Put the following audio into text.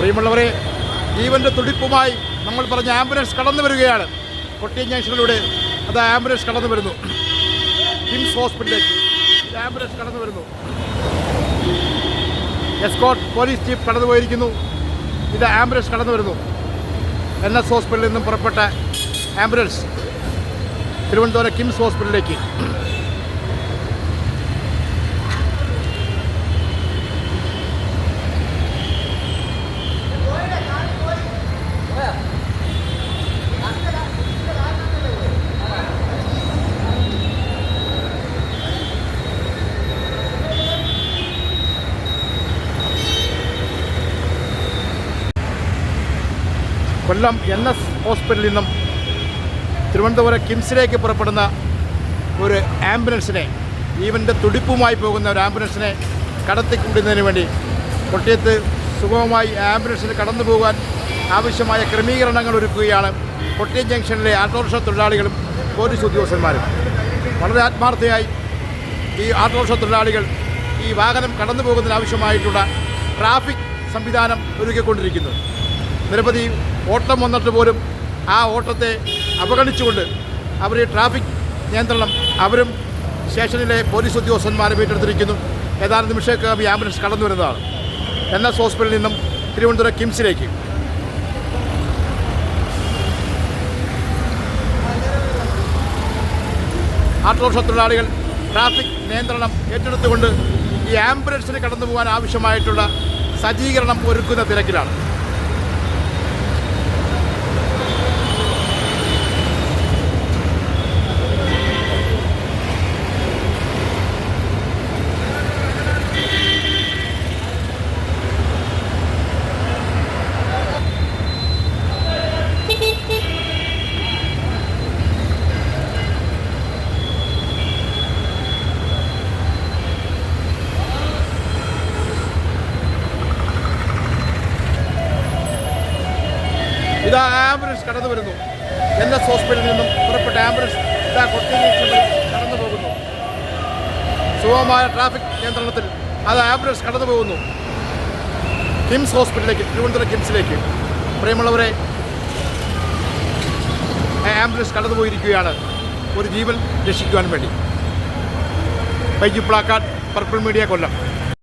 പ്രിയമുള്ളവരെ ജീവന്റെ തുടിപ്പുമായി നമ്മൾ പറഞ്ഞ ആംബുലൻസ് കടന്നു വരികയാണ്. കൊട്ടിയം ജംഗ്ഷനിലൂടെ അത് ആംബുലൻസ് കടന്നു വരുന്നു. കിംസ് ഹോസ്പിറ്റലിലേക്ക് ആംബുലൻസ് കടന്നു വരുന്നു. എസ്കോട്ട് പോലീസ് ചീഫ് കടന്നു പോയിരിക്കുന്നു. ഇത് ആംബുലൻസ് കടന്നു വരുന്നു. എൻ എസ് ഹോസ്പിറ്റലിൽ നിന്നും പുറപ്പെട്ട ആംബുലൻസ് തിരുവനന്തപുരം കിംസ് ഹോസ്പിറ്റലിലേക്ക്. കൊല്ലം എൻ എസ് ഹോസ്പിറ്റലിൽ നിന്നും തിരുവനന്തപുരം കിംസിലേക്ക് പുറപ്പെടുന്ന ഒരു ആംബുലൻസിനെ ജീവന്റെ തുടിപ്പുമായി പോകുന്ന ഒരു ആംബുലൻസിനെ കടത്തിക്കൂടുന്നതിന് വേണ്ടി കൊട്ടിയത്ത് സുഗമമായി ആംബുലൻസിൽ കടന്നു പോകാൻ ആവശ്യമായ ക്രമീകരണങ്ങൾ ഒരുക്കുകയാണ് കൊട്ടിയം ജംഗ്ഷനിലെ ആട്ടോറിക്ഷ തൊഴിലാളികളും പോലീസ് ഉദ്യോഗസ്ഥന്മാരും. വളരെ ആത്മാർത്ഥയായി ഈ ആട്ടോറിക്ഷ തൊഴിലാളികൾ ഈ വാഹനം കടന്നു പോകുന്നതിനാവശ്യമായിട്ടുള്ള ട്രാഫിക് സംവിധാനം ഒരുക്കിക്കൊണ്ടിരിക്കുന്നു. നിരവധി ഓട്ടം വന്നിട്ട് പോലും ആ ഓട്ടത്തെ അവഗണിച്ചുകൊണ്ട് അവർ ട്രാഫിക് നിയന്ത്രണം അവരും സ്റ്റേഷനിലെ പോലീസ് ഉദ്യോഗസ്ഥന്മാരും ഏറ്റെടുത്തിരിക്കുന്നു. ഏതാനും നിമിഷമൊക്കെ ആംബുലൻസ് കടന്നു വരുന്നതാണ്. എൻ എസ് ഹോസ്പിറ്റലിൽ നിന്നും തിരുവനന്തപുരം കിംസിലേക്ക്. ആട്ടോറിക്ഷ തൊഴിലാളികൾ ട്രാഫിക് നിയന്ത്രണം ഏറ്റെടുത്തുകൊണ്ട് ഈ ആംബുലൻസിന് കടന്നു പോകാൻ ആവശ്യമായിട്ടുള്ള സജ്ജീകരണം ഒരുക്കുന്ന തിരക്കിലാണ്. ഇതാ ആംബുലൻസ് കടന്നു വരുന്നു. എൻ എസ് ഹോസ്പിറ്റലിൽ നിന്നും പുറപ്പെട്ട ആംബുലൻസ് ഇതാ കൊട്ടിയിലേക്ക് കടന്നു പോകുന്നു. സുഗമമായ ട്രാഫിക് നിയന്ത്രണത്തിൽ അത് ആംബുലൻസ് കടന്നു പോകുന്നു. കിംസ് ഹോസ്പിറ്റലിലേക്ക് തിരുവനന്തപുരം കിംസിലേക്ക്. പ്രിയമുള്ളവരെ ആംബുലൻസ് കടന്നു പോയിരിക്കുകയാണ് ഒരു ജീവൻ രക്ഷിക്കുവാൻ വേണ്ടി. വൈകി പ്ലാക്കാട് പർപ്പിൾ മീഡിയ കൊല്ലം.